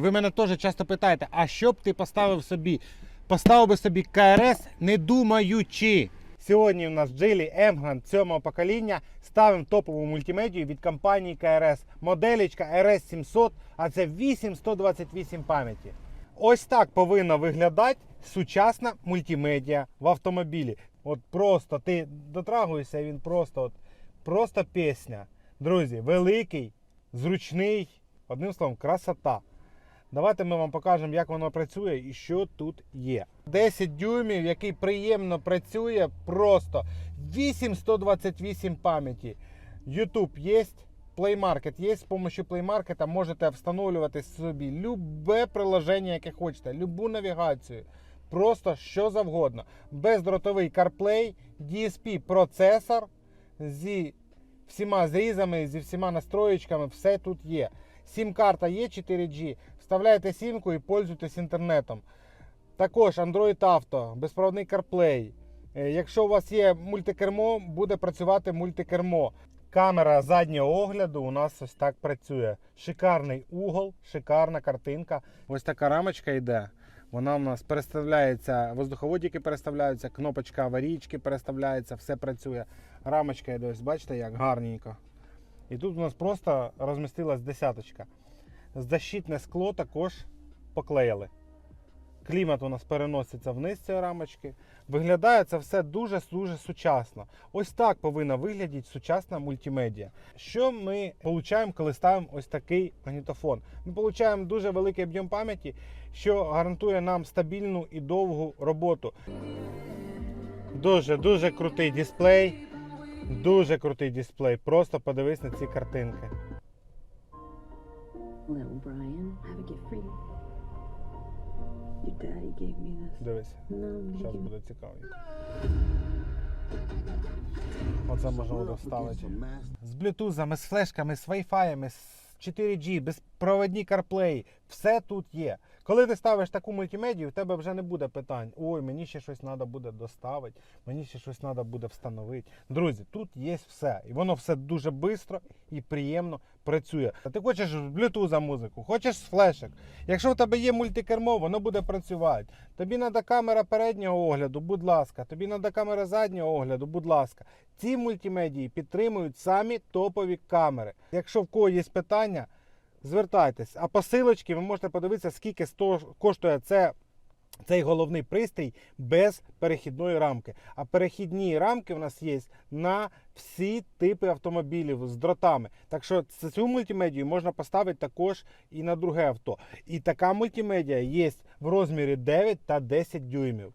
ви мене теж часто питаєте, а що б ти поставив собі? Поставив би собі КРС, не думаючи. Сьогодні у нас Джилі Емган 7 покоління. Ставимо топову мультимедію від компанії КРС. Моделечка RS700, а це 8128 пам'яті. Ось так повинна виглядати сучасна мультимедіа в автомобілі. От просто ти дотрагуєшся, він просто, от, просто пісня. Друзі, великий, зручний, одним словом, красота. Давайте ми вам покажемо, як воно працює і що тут є. 10 дюймів, який приємно працює, просто 8128 пам'яті. YouTube є, Play Market є. З допомогою Play Market можете встановлювати собі любе приложення, яке хочете, любу навігацію. Просто що завгодно. Бездротовий CarPlay, DSP процесор зі всіма зрізами, зі всіма настроєчками, все тут є. Сім-карта є 4G, вставляєте сімку і пользуйтесь інтернетом. Також Android Auto, безпроводний CarPlay. Е, Якщо у вас є мультикермо, буде працювати мультикермо. Камера заднього огляду у нас ось так працює. Шикарний угол, шикарна картинка. Ось така рамочка йде. Вона у нас переставляється, воздуховодики переставляються, кнопочка аварійки переставляється, все працює. Рамочка йде, ось бачите, як гарненько. І тут у нас просто розмістилась десяточка. Защитне скло також поклеїли. Клімат у нас переноситься вниз цієї рамочки. Виглядає це все дуже-дуже сучасно. Ось так повинна виглядати сучасна мультимедіа. Що ми отримуємо, коли ставимо ось такий магнітофон? Ми отримуємо дуже великий об'єм пам'яті, що гарантує нам стабільну і довгу роботу. Дуже дуже крутий дисплей. Дуже крутий дисплей. Просто подивись на ці картинки. Little Brian, I have a gift for you. Your daddy gave me this. Дивись. No, I'm gonna Зараз give буде цікавенько. Оце можна буде вставити. З блютузами, з флешками, з вайфаями, з 4G, безпроводні CarPlay. Все тут є. Коли ти ставиш таку мультимедію, в тебе вже не буде питань. Ой, мені ще щось треба буде доставити, мені ще щось треба буде встановити. Друзі, тут є все. І воно все дуже швидко і приємно працює. Ти хочеш з Bluetooth музику, хочеш з флешок. Якщо в тебе є мультикермо, воно буде працювати. Тобі треба камера переднього огляду, будь ласка. Тобі треба камера заднього огляду, будь ласка. Ці мультимедії підтримують самі топові камери. Якщо в кого є питання, звертайтесь. А посилочки ви можете подивитися, скільки коштує це. Цей головний пристрій без перехідної рамки. А перехідні рамки в нас є на всі типи автомобілів з дротами. Так що цю мультимедію можна поставити також і на друге авто. І така мультимедіа є в розмірі 9 та 10 дюймів.